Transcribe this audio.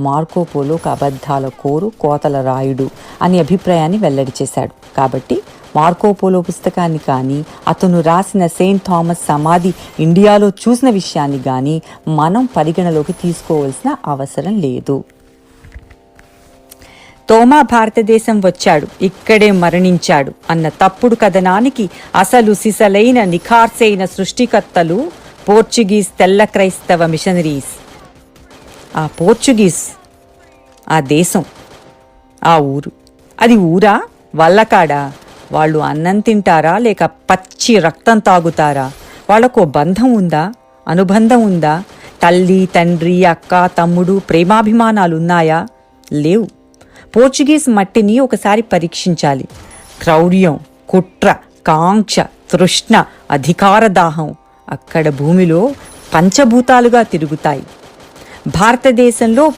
మార్కోపోలోకు అబద్ధాల కోరు కోతల రాయుడు అనే అభిప్రాయాన్ని వెల్లడి చేశాడు. కాబట్టి మార్కోపోలో పుస్తకాన్ని కానీ అతను రాసిన సెయింట్ థామస్ సమాధి ఇండియాలో చూసిన విషయాన్ని కానీ మనం పరిగణలోకి తీసుకోవాల్సిన అవసరం లేదు. తోమా భారతదేశం వచ్చాడు ఇక్కడే మరణించాడు అన్న తప్పుడు కథనానికి అసలు సిసలైన నిఖార్సైన సృష్టికర్తలు పోర్చుగీస్ తెల్ల క్రైస్తవ మిషనరీస్. ఆ పోర్చుగీస్ ఆ దేశం ఆ ఊరు. అది ఊరా? వల్లకాడా? వాళ్ళు అన్నం తింటారా? లేక పచ్చి రక్తం తాగుతారా? వాళ్ళకు బంధం ఉందా? అనుబంధం ఉందా? తల్లి తండ్రి అక్క తమ్ముడు ప్రేమాభిమానాలు ఉన్నాయా లేవు. పోర్చుగీస్ మట్టిని ఒకసారి పరీక్షించాలి. క్రౌర్యం కుట్ర కాంక్ష తృష్ణ అధికార దాహం అక్కడ భూమిలో పంచభూతాలుగా తిరుగుతాయి. భారతదేశంలో